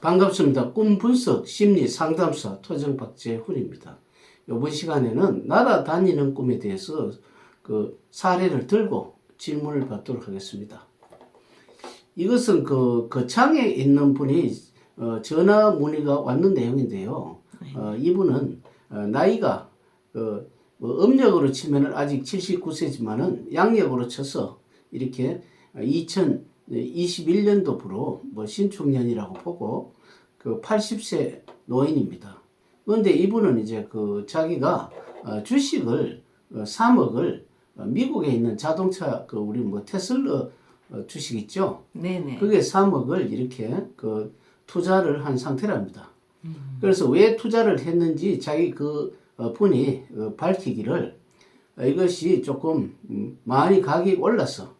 반갑습니다. 꿈 분석 심리 상담사 토정 박재훈입니다. 이번 시간에는 날아다니는 꿈에 대해서 그 사례를 들고 질문을 받도록 하겠습니다. 이것은 그, 그 창에 있는 분이 어, 전화 문의가 왔는 내용인데요. 어, 이분은 어, 나이가 그, 뭐 음력으로 치면은 아직 79세지만은 양력으로 쳐서 이렇게 2021년도 부로 뭐 신축년이라고 보고 그 80세 노인입니다. 그런데 이분은 이제 그 자기가 어, 주식을 어, 3억을 어, 미국에 있는 자동차 그 우리 뭐 테슬라 어, 주식 있죠? 네네. 그게 3억을 이렇게 그 투자를 한 상태랍니다. 그래서 왜 투자를 했는지 자기 그 어, 분이 어, 밝히기를 어, 이것이 조금 음, 많이 가격이 올라서 어,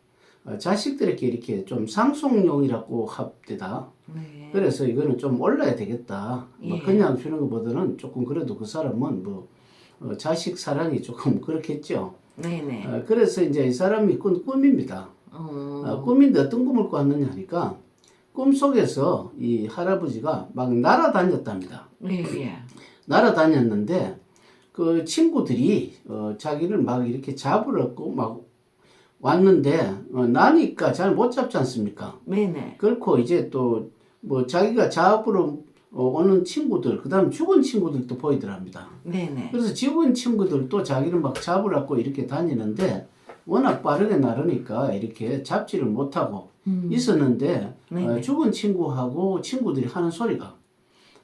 자식들에게 이렇게 좀 상속용이라고 합니다. 네. 그래서 이거는 좀 올라야 되겠다. 뭐 예. 그냥 주는 것보다는 조금 그래도 그 사람은 뭐 어, 자식 사랑이 조금 그렇겠죠. 네네. 어, 그래서 이제 이 사람이 꾼 꿈입니다. 어. 어, 꿈인데 어떤 꿈을 꿨느냐 하니까 꿈 속에서 이 할아버지가 막 날아다녔답니다. 예, 예. 날아다녔는데 그 친구들이 어, 자기를 막 이렇게 잡으려고 막 왔는데 어, 나니까 잘 못 잡지 않습니까? 네네. 그렇고 이제 또 뭐 자기가 잡으러 어, 오는 친구들 그다음 죽은 친구들도 보이더랍니다. 네네. 그래서 죽은 친구들도 자기를 막 잡으려고 이렇게 다니는데 워낙 빠르게 나르니까 이렇게 잡지를 못하고 음. 있었는데 네네. 어, 죽은 친구하고 친구들이 하는 소리가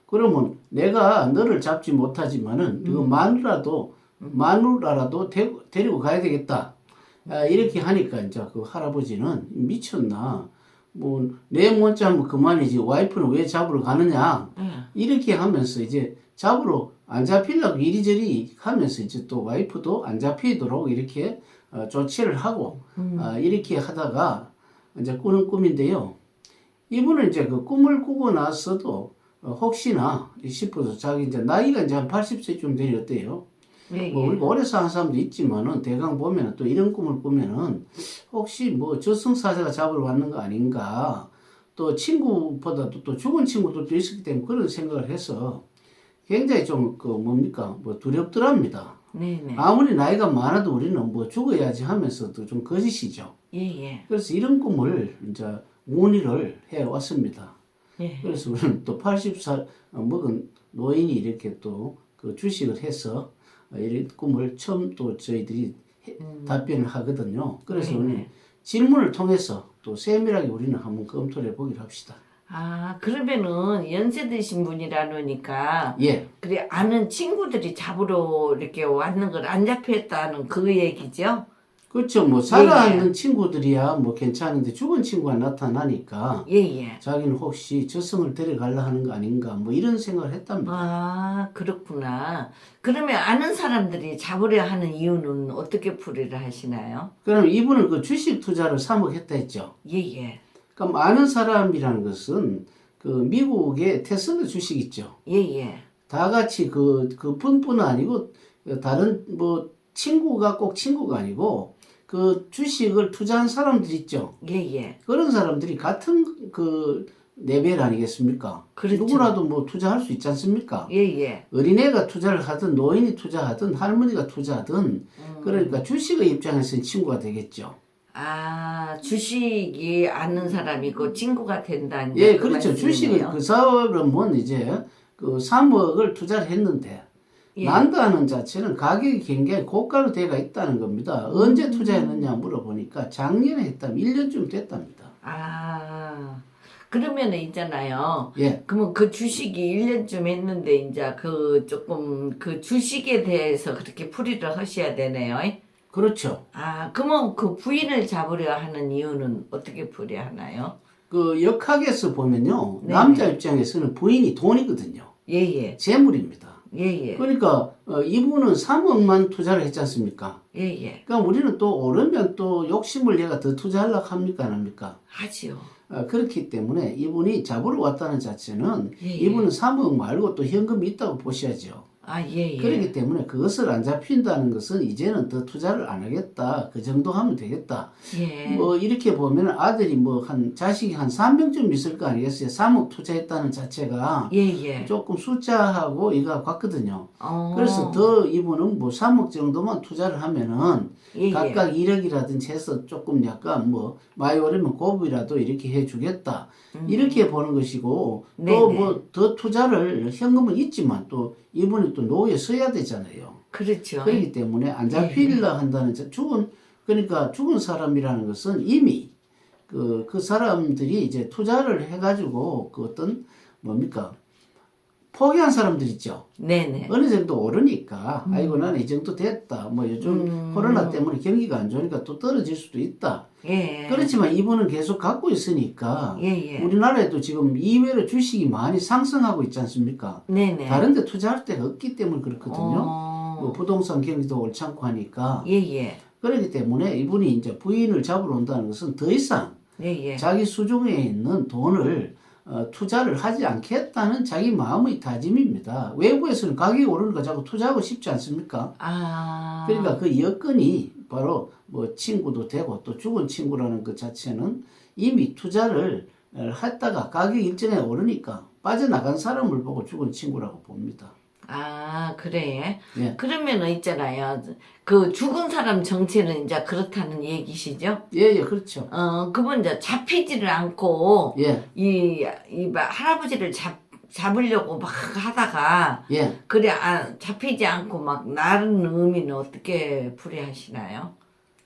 그러면 내가 너를 잡지 못하지만은 이거 마누라도 마누라라도 데, 데리고 가야 되겠다 아, 이렇게 하니까 이제 그 할아버지는 미쳤나 뭐내못 잡으면 그만이지 와이프는 왜 잡으러 가느냐 예. 이렇게 하면서 이제 잡으러 안 잡히려고 이리저리 하면서 이제 또 와이프도 안 잡히도록 이렇게 어, 조치를 하고 음. 어, 이렇게 하다가 이제 꾸는 꿈인데요. 이분은 이제 그 꿈을 꾸고 나서도 어, 혹시나 싶어서 자기 이제 나이가 이제 한 80세쯤 되었대요. 예, 뭐 예. 우리가 오래 사는 사람도 있지만은 대강 보면은 또 이런 꿈을 꾸면은 혹시 뭐 저승사자가 잡으러 왔는 거 아닌가 또 친구보다도 또 죽은 친구들도 있었기 때문에 그런 생각을 해서 굉장히 좀 그 뭡니까 뭐 두렵더랍니다. 네네. 아무리 나이가 많아도 우리는 뭐 죽어야지 하면서도 좀 거짓이죠. 예, 예. 그래서 이런 꿈을 이제 문의를 해 왔습니다. 예. 그래서 우리는 또 80살 먹은 노인이 이렇게 또 그 주식을 해서 이런 꿈을 처음 또 저희들이 해- 답변을 하거든요. 그래서 음. 네네. 오늘 질문을 통해서 또 세밀하게 우리는 한번 검토를 해보기로 합시다. 아, 그러면은 연세 드신 분이라니까 예, 그래 아는 친구들이 잡으러 이렇게 왔는 걸 안 잡혔다는 그 얘기죠? 그렇죠. 뭐 살아있는 친구들이야 뭐 괜찮은데 죽은 친구가 나타나니까 예, 예. 자기는 혹시 저승을 데려가려 하는 거 아닌가 뭐 이런 생각을 했답니다. 아, 그렇구나. 그러면 아는 사람들이 잡으려 하는 이유는 어떻게 풀이를 하시나요? 그럼 이분은 그 주식 투자를 3억 했다 했죠. 예, 예. 그럼 아는 사람이라는 것은 그 미국의 테슬라 주식 있죠. 예, 예. 다 같이 그 그뿐뿐 아니고 다른 뭐 친구가 꼭 친구가 아니고 그 주식을 투자한 사람들 있죠. 예, 예. 그런 사람들이 같은 그 레벨 아니겠습니까? 그렇죠. 누구라도 뭐 투자할 수 있지 않습니까? 예, 예. 어린애가 투자를 하든 노인이 투자하든 할머니가 투자하든 음. 그러니까 주식의 입장에서는 친구가 되겠죠. 아, 주식이 아는 사람이고 친구가 된다는 예, 그 그렇죠. 말씀이네요. 주식을 그 사람은 이제 그 3억을 투자를 했는데 예. 난다는 자체는 가격이 굉장히 고가로 돼가 있다는 겁니다. 음. 언제 투자했느냐 물어보니까 작년에 했다면 1년쯤 됐답니다. 아, 그러면 있잖아요. 예, 그러면 그 주식이 1년쯤 했는데 이제 그 조금 그 주식에 대해서 그렇게 풀이를 하셔야 되네요. 그렇죠. 아, 그러면 그 부인을 잡으려 하는 이유는 어떻게 풀이하나요? 그 역학에서 보면요. 네. 남자 입장에서는 부인이 돈이거든요. 예, 예. 재물입니다. 예, 예. 그러니까 어, 이분은 3억만 투자를 했지 않습니까? 예, 예. 그러니까 우리는 또 오르면 또 욕심을 얘가 더 투자하려고 합니까? 안 합니까? 하지요. 아, 그렇기 때문에 이분이 잡으러 왔다는 자체는 예, 예. 이분은 3억 말고 또 현금이 있다고 보셔야죠. 아, 예, 예. 그렇기 때문에 그것을 안 잡힌다는 것은 이제는 더 투자를 안 하겠다. 그 정도 하면 되겠다. 예. 뭐 이렇게 보면 아들이 뭐 한 자식이 한 3명쯤 있을 거 아니겠어요. 3억 투자했다는 자체가 예, 예. 조금 숫자하고 이가 같거든요. 어. 그래서 더 이분은 뭐 3억 정도만 투자를 하면은 예, 예. 각각 1억이라든지 해서 조금 약간 뭐 오르면 고부이라도 이렇게 해주겠다. 이렇게 보는 것이고 음. 네네. 또뭐 더 투자를 현금은 있지만 또 이분이 또 노후에 써야 되잖아요. 그렇죠. 그렇기 때문에 안 네. 잡히려 한다는 자- 죽은 그러니까 죽은 사람이라는 것은 이미 그, 그 사람들이 이제 투자를 해가지고 그 어떤 뭡니까 포기한 사람들 있죠. 네네. 어느 정도 오르니까 아이고 나는 이 정도 됐다. 뭐 요즘 음. 코로나 때문에 경기가 안 좋으니까 또 떨어질 수도 있다. 예. 그렇지만 이분은 계속 갖고 있으니까 예, 예. 우리나라에도 지금 이외로 주식이 많이 상승하고 있지 않습니까? 네네. 다른 데 투자할 데가 없기 때문에 그렇거든요. 어. 뭐 부동산 경기도 옳지 않고 하니까 예, 예. 그렇기 때문에 이분이 이제 부인을 잡으러 온다는 것은 더 이상 예, 예. 자기 수중에 있는 돈을 어, 투자를 하지 않겠다는 자기 마음의 다짐입니다. 외부에서는 가격이 오르니까 자꾸 투자하고 싶지 않습니까? 아. 그러니까 그 여건이 바로 뭐 친구도 되고 또 죽은 친구라는 것 자체는 이미 투자를 어, 했다가 가격이 일정에 오르니까 빠져나간 사람을 보고 죽은 친구라고 봅니다. 아, 그래. 예. 그러면은 있잖아요. 그 죽은 사람 정체는 이제 그렇다는 얘기시죠? 예, 예, 그렇죠. 어, 그분 이제 잡히지를 않고 예, 이, 이막 할아버지를 잡, 잡으려고 막 하다가 예. 그래 아, 잡히지 않고 막 나른 의미는 어떻게 풀이하시나요?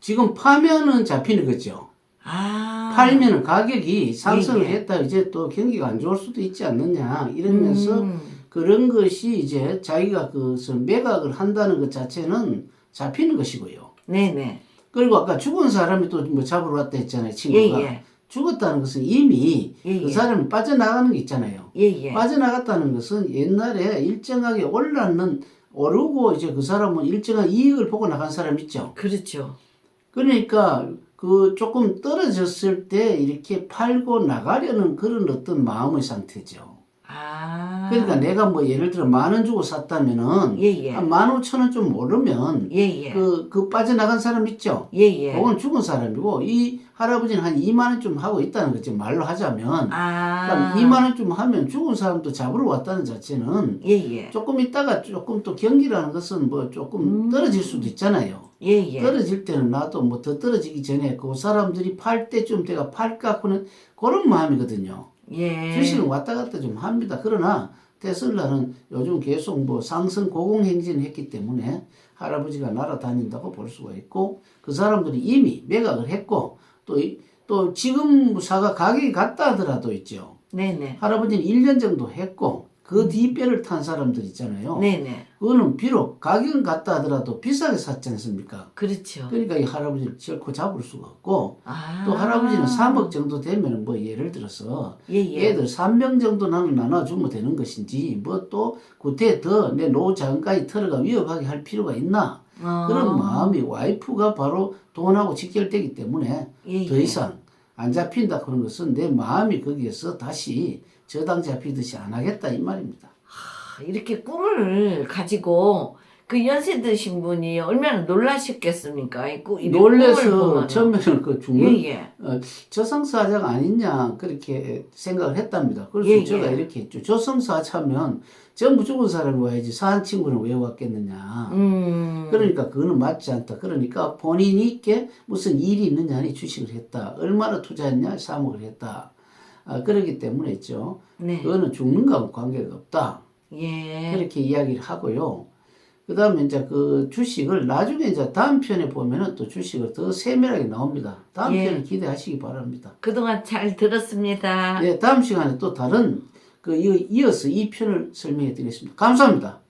지금 파면은 잡히는 거죠. 아. 팔면은 가격이 상승을 예, 예. 했다. 이제 또 경기가 안 좋을 수도 있지 않느냐. 이러면서 음. 그런 것이 이제 자기가 그것을 매각을 한다는 것 자체는 잡히는 것이고요. 네네. 그리고 아까 죽은 사람이 또 뭐 잡으러 왔다 했잖아요. 친구가. 예, 예. 죽었다는 것은 이미 예, 그 예. 사람이 빠져나가는 게 있잖아요. 예, 예. 빠져나갔다는 것은 옛날에 일정하게 올랐는 오르고 이제 그 사람은 일정한 이익을 보고 나간 사람 있죠. 그렇죠. 그러니까 그 조금 떨어졌을 때 이렇게 팔고 나가려는 그런 어떤 마음의 상태죠. 아. 그러니까 내가 뭐 예를 들어 만 원 주고 샀다면은 예, 예. 한만 오천 원 좀 오르면 예, 예. 그, 그 빠져나간 사람 있죠. 예, 예. 그건 죽은 사람이고 이 할아버지는 한 2만 원좀 하고 있다는 거지 말로 하자면 아. 그럼 2만 원좀 하면 죽은 사람도 잡으러 왔다는 자체는 예, 예. 조금 있다가 조금 또 경기라는 것은 뭐 조금 떨어질 수도 있잖아요. 예, 예. 떨어질 때는 나도 뭐 더 떨어지기 전에 그 사람들이 팔 때쯤 내가 팔까 하는 그런 마음이거든요. 예. 주식은 왔다 갔다 좀 합니다. 그러나 테슬라는 요즘 계속 뭐 상승 고공행진을 했기 때문에 할아버지가 날아다닌다고 볼 수가 있고 그 사람들이 이미 매각을 했고 또, 이- 또 지금 사가 가격이 같다 하더라도 있죠. 네네. 할아버지는 1년 정도 했고 그 뒤배를 탄 사람들 있잖아요. 네네. 그거는 비록 가격은 같다 하더라도 비싸게 샀지 않습니까? 그렇죠. 그러니까 이 할아버지를 결코 잡을 수가 없고 아. 또 할아버지는 3억 정도 되면 뭐 예를 들어서 예, 예. 애들 3명 정도 나는 나눠주면 되는 것인지 뭐또 그때 더내 노후 자금까지 털어가 위협하게 할 필요가 있나 어. 그런 마음이 와이프가 바로 돈하고 직결되기 때문에 예, 더 예. 이상 안 잡힌다 그런 것은 내 마음이 거기에서 다시 저당 잡히듯이 안 하겠다 이 말입니다. 아, 이렇게 꿈을 가지고 그 연세 드신 분이 얼마나 놀라셨겠습니까? 이 꿈을 놀래서. 처음에는 그 죽는 예, 예. 어, 저승사자가 아니냐 그렇게 생각을 했답니다. 그래서 예, 제가 예. 이렇게 했죠. 저승사자면 전부 죽은 사람이 와야지 사한 친구는 왜 왔겠느냐. 음. 그러니까 그거는 맞지 않다. 그러니까 본인이 있게 무슨 일이 있느냐 하니 주식을 했다. 얼마나 투자했냐 3억을 했다. 아, 그러기 때문에 있죠. 네. 그거는 죽는 거하고 관계가 없다. 예. 그렇게 이야기를 하고요. 그 다음에 이제 그 주식을 나중에 이제 다음 편에 보면은 또 주식을 더 세밀하게 나옵니다. 다음 예. 편을 기대하시기 바랍니다. 그동안 잘 들었습니다. 네, 다음 시간에 또 다른 그 이- 이어서 이 편을 설명해 드리겠습니다. 감사합니다.